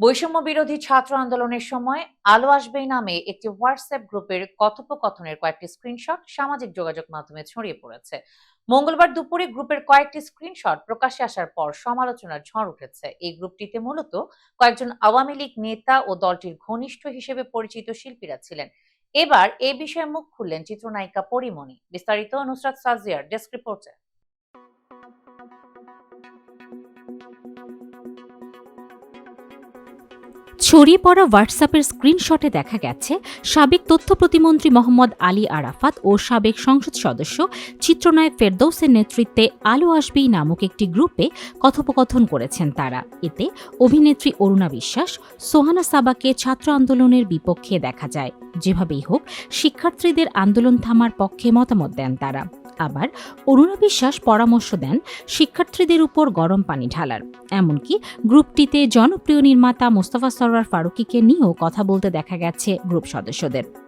বৈষম্য বিরোধী ছাত্র আন্দোলনের সময় আলো আসবেই নামে একটি হোয়াটসঅ্যাপ গ্রুপের কথোপকথনের কয়েকটি স্ক্রিনশট সামাজিক যোগাযোগ মাধ্যমে ছড়িয়ে পড়েছে। মঙ্গলবার দুপুরে গ্রুপের কয়েকটি স্ক্রিনশট প্রকাশে আসার পর সমালোচনার ঝড় উঠেছে। এই গ্রুপটিতে মূলত কয়েকজন আওয়ামী লীগ নেতা ও দলটির ঘনিষ্ঠ হিসেবে পরিচিত শিল্পীরা ছিলেন। এবার এ বিষয়ে মুখ খুললেন চিত্রনায়িকা পরিমণি। বিস্তারিত নুসরাত সাজিয়ার ডেস্ক রিপোর্টে। ছড়িয়ে পড়া হোয়াটসঅ্যাপের স্ক্রিনশটে দেখা গেছে, সাবেক তথ্য প্রতিমন্ত্রী মোহাম্মদ আলী আরাফাত ও সাবেক সংসদ সদস্য চিত্রনায়ক ফেরদৌসের নেতৃত্বে আলো আসবেই নামক একটি গ্রুপে কথোপকথন করেছেন তারা। এতে অভিনেত্রী অরুণা বিশ্বাস, সোহানা সাবাকে ছাত্র আন্দোলনের বিপক্ষে দেখা যায়। যেভাবেই হোক, শিক্ষার্থীদের আন্দোলন থামার পক্ষে মতামত দেন তারা। আবার অরুণা বিশ্বাস পরামর্শ দেন শিক্ষার্থীদের উপর গরম পানি ঢালার। এমনকি গ্রুপটিতে জনপ্রিয় নির্মাতা মোস্তফা সরওয়ার ফারুকিকে নিয়েও কথা বলতে দেখা গেছে গ্রুপ সদস্যদের।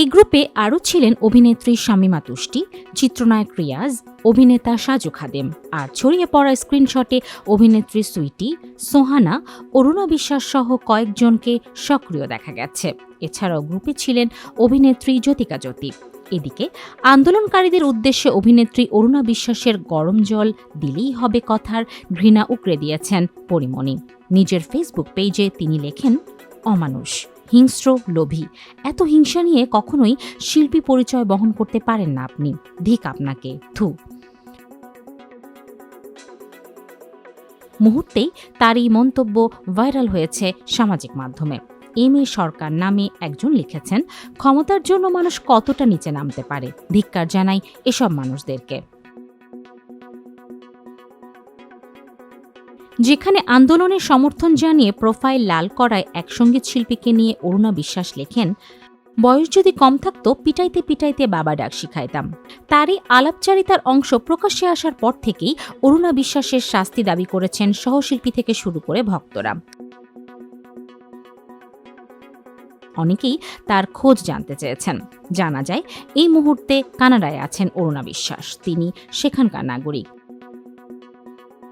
এই গ্রুপে আরও ছিলেন অভিনেত্রী শামিমা তুষ্টি চিত্রনায়ক রিয়াজ, অভিনেতা সাজু খাদেম। আর ছড়িয়ে পড়া স্ক্রিনশটে অভিনেত্রী সুইটি, সোহানা, অরুণা বিশ্বাস সহ কয়েকজনকে সক্রিয় দেখা গেছে। এছাড়াও গ্রুপে ছিলেন অভিনেত্রী জ্যোতিকা জ্যোতি। এদিকে আন্দোলনকারীদের উদ্দেশ্যে অভিনেত্রী অরুণা বিশ্বাসের গরম জল দিলেই হবে কথার ঘৃণা উকড়ে দিয়েছেন পরিমণি। নিজের ফেসবুক পেজে তিনি লেখেন, অমানুষ। হিংস্র, লোভী। এত হিংসা নিয়ে কখনোই শিল্পী পরিচয় বহন করতে পারেন না আপনি। ধিক আপনাকে। থু মুহূর্তেই তার এই মন্তব্য ভাইরাল হয়েছে সামাজিক মাধ্যমে। এম এ সরকার নামে একজন লিখেছেন, ক্ষমতার জন্য মানুষ কতটা নিচে নামতে পারে? ধিক্কার জানাই এসব মানুষদেরকে। যেখানে আন্দোলনের সমর্থন জানিয়ে প্রোফাইল লাল করায় এক সংগীত শিল্পীকে নিয়ে অরুণা বিশ্বাস লেখেন, বয়স যদি কম থাকতো, পিটাইতে পিটাইতে বাবা ডাক শিখাইতাম। তারই আলাপচারিতার অংশ প্রকাশ্যে আসার পর থেকেই অরুণা বিশ্বাসের শাস্তি দাবি করেছেন সহশিল্পী থেকে শুরু করে ভক্তরা। অনেকেই তার খোঁজ জানতে চেয়েছেন। জানা যায়, এই মুহূর্তে কানাডায় আছেন অরুণা বিশ্বাস। তিনি সেখানকার নাগরিক।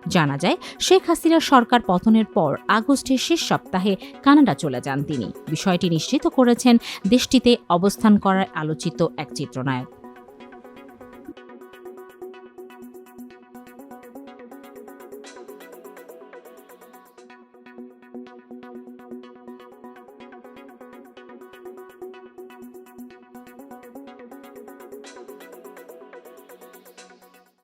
জানা যায়, শেখ হাসিনা সরকার পতনের পর আগস্টের শেষ সপ্তাহে কানাডা চলে যান তিনি। বিষয়টি নিশ্চিত করেছেন দেশটিতে অবস্থান করার আলোচিত এক চিত্রনায়ক।